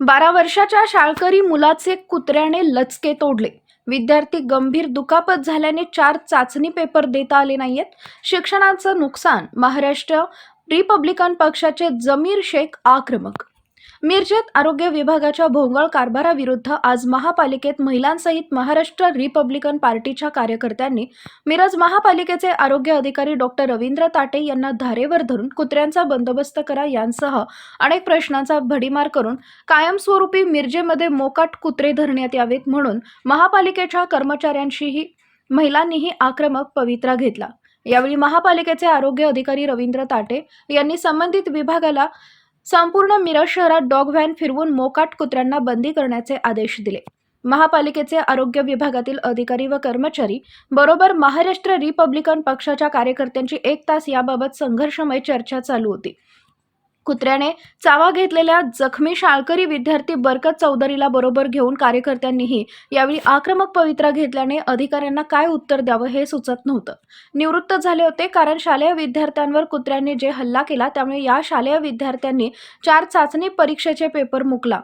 बारा वर्षाच्या शाळकरी मुलाचे कुत्र्याने लचके तोडले. विद्यार्थी गंभीर दुखापत झाल्याने चार चाचणी पेपर देता आले नाहीयेत. शिक्षणाचं नुकसान महाराष्ट्र रिपब्लिकन पक्षाचे जमीर शेख आक्रमक मिरजेत आरोग्य विभागाच्या भोंगळ कारभाराविरुद्ध आज महापालिकेत महिलांसहित महाराष्ट्र रिपब्लिकन पार्टीच्या कार्यकर्त्यांनी मिरज महापालिकेचे आरोग्य अधिकारी डॉक्टर रवींद्र ताटे यांना धारेवर धरून कुत्र्यांचा बंदोबस्त करा यांसह अनेक प्रश्नांचा भडीमार करून कायमस्वरूपी मिरजेमध्ये मोकाट कुत्रे धरण्यात यावेत म्हणून महापालिकेच्या कर्मचाऱ्यांशीही महिलांनीही आक्रमक पवित्रा घेतला. यावेळी महापालिकेचे आरोग्य अधिकारी रवींद्र ताटे यांनी संबंधित विभागाला संपूर्ण मिरज शहरात डॉग व्हॅन फिरवून मोकाट कुत्र्यांना बंदी करण्याचे आदेश दिले. महापालिकेचे आरोग्य विभागातील अधिकारी व कर्मचारी बरोबर महाराष्ट्र रिपब्लिकन पक्षाच्या कार्यकर्त्यांची एक तास याबाबत संघर्षमय चर्चा चालू होती. कुत्र्याने चावा घेतलेल्या जखमी शाळकरी विद्यार्थी बरकत चौधरीला बरोबर घेऊन कार्यकर्त्यांनीही यावेळी आक्रमक पवित्रा घेतल्याने अधिकाऱ्यांना काय उत्तर द्यावं हे सुचत नव्हतं. निवृत्त झाले होते कारण शालेय विद्यार्थ्यांवर कुत्र्यांनी जे हल्ला केला त्यामुळे या शालेय विद्यार्थ्यांनी चार चाचणी परीक्षेचे पेपर मुकला.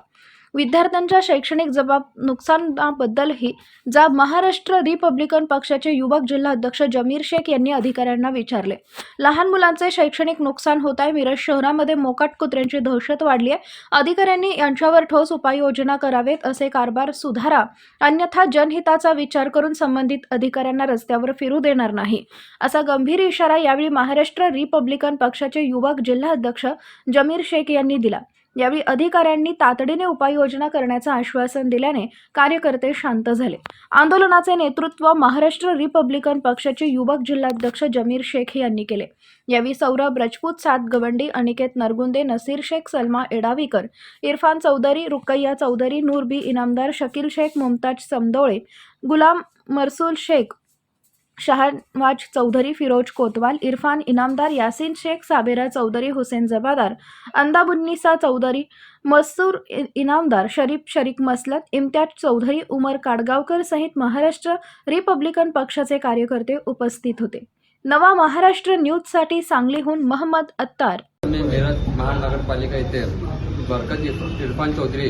विद्यार्थ्यांच्या शैक्षणिक जबाब नुकसानाबद्दलही जाब महाराष्ट्र रिपब्लिकन पक्षाचे युवक जिल्हा अध्यक्ष जमीर शेख यांनी अधिकाऱ्यांना विचारले. लहान मुलांचे शैक्षणिक नुकसान होत आहे मिरज शहरामध्ये मोकाट कुत्र्यांची दहशत वाढली आहे. अधिकाऱ्यांनी यांच्यावर ठोस उपाययोजना करावेत असे कारभार सुधारा. अन्यथा जनहिताचा विचार करून संबंधित अधिकाऱ्यांना रस्त्यावर फिरू देणार नाही. असा गंभीर इशारा यावेळी महाराष्ट्र रिपब्लिकन पक्षाचे युवक जिल्हा अध्यक्ष जमीर शेख यांनी दिला. यावेळी अधिकाऱ्यांनी तातडीने उपाययोजना करण्याचं आश्वासन दिल्याने कार्यकर्ते शांत झाले. आंदोलनाचे नेतृत्व महाराष्ट्र रिपब्लिकन पक्षाचे युवक जिल्हाध्यक्ष जमीर शेख यांनी केले. यावेळी सौरभ रजपूत सात गवंडी अनिकेत नरगुंदे नसीर शेख सलमा एडावीकर इरफान चौधरी रुकैया चौधरी नूरबी इनामदार शकील शेख मुमताज समदोळे गुलाम मरसूल शेख शहानवाज चौधरी फिरोज कोतवाल इरफान इनामदार यासिन शेख साबेरा चौधरी हुसेन जबादार अंदाबुन्निसा चौधरी मसूर इनामदार शरीफ शरीक मसलत इम्तियाज चौधरी उमर काडगावकर सहित महाराष्ट्र रिपब्लिकन पक्षाचे कार्यकर्ते उपस्थित होते. नवा महाराष्ट्र न्यूजसाठी सांगलीहून महम्मद अत्तार. मी मेरठ महानगरपालिका येथे बरकत इरफान चौधरी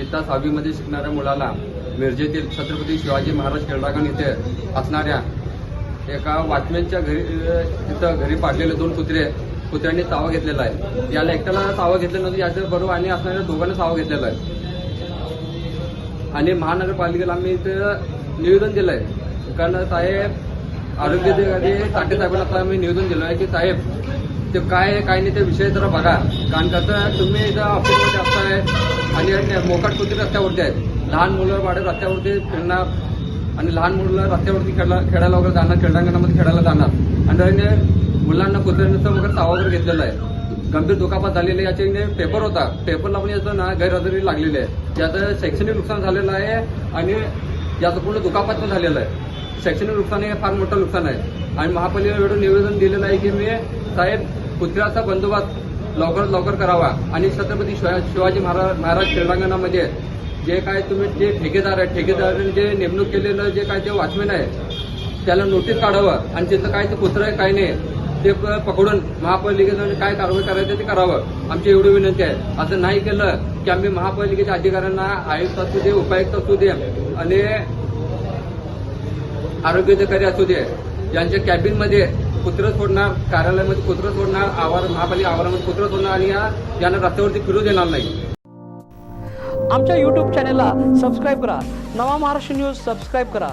इयत्ता सहावीमध्ये शिकणाऱ्या मुलाला मिरजेतील छत्रपती शिवाजी महाराज क्रीडांगण इथे असणाऱ्या एका वॉचमॅनच्या घरी तिथं घरी पाडलेले दोन कुत्रे कुत्र्यांनी तावा घेतलेला आहे. याला एकट्याला तावा घेतलेला नव्हतं याच्या बरोबर आणि असणाऱ्या दोघांना तावा घेतलेला आहे. आणि महानगरपालिकेला आम्ही इथं निवेदन दिलं आहे कारण साहेब आरोग्य अधिकारी ताटे साहेबांना आता आम्ही निवेदन दिलं आहे की साहेब ते काय आहे काय नाही ते विषय जरा बघा. कारण कसं तुम्ही इथं ऑफिसमध्ये असताय आणि हे मोकाट रस्त्यावरती आहेत? लहान मुलं वाढत रस्त्यावरती फिरणार आणि लहान मुलं रस्त्यावरती खेळा खेळायला वगैरे जाणार क्रीडांगणामध्ये खेळायला जाणार. आणि त्याने मुलांना कुत्र्यांचं वगैरे तावा वगैरे घेतलेला आहे. गंभीर दुखापत झालेली आहे. याचे पेपर होता. पेपरला पण याचं ना गैरहजेरी लागलेली आहे. याचं शैक्षणिक नुकसान झालेलं आहे आणि याचं पूर्ण दुखापत पण झालेलं आहे. शैक्षणिक नुकसान हे फार मोठं नुकसान आहे. आणि महापालिकेला एवढं निवेदन दिलेलं आहे की मी साहेब कुत्र्याचा बंदोबस्त लवकरात लवकर करावा आणि छत्रपती शिवा शिवाजी महाराज महाराज क्रीडांगणामध्ये जे काय तुम्ही जे ठेकेदार आहे ठेकेदारांनी जे नेमणूक केलेलं जे काय ते वॉचमॅन आहे त्याला नोटीस काढावं आणि तिथं काय ते कुत्रं आहे काय नाही ते प- पकडून महापालिकेनं काय कारवाई करायचं ते करावं. आमची एवढी विनंती आहे. असं नाही केलं की आम्ही महापालिकेच्या अधिकाऱ्यांना आयुक्त असू दे उपायुक्त असू दे आणि आरोग्य अधिकारी असू दे यांच्या कॅबिनमध्ये कुत्रं सोडणार कार्यालयामध्ये कुत्रं सोडणार आवार महापालिका आवारामध्ये कुत्रं सोडणार आणि या यांना रस्त्यावरती फिरू देणार नाही. आमच्या यूट्यूब चॅनेलला सबस्क्राईब करा. नवा महाराष्ट्र न्यूज सबस्क्राईब करा.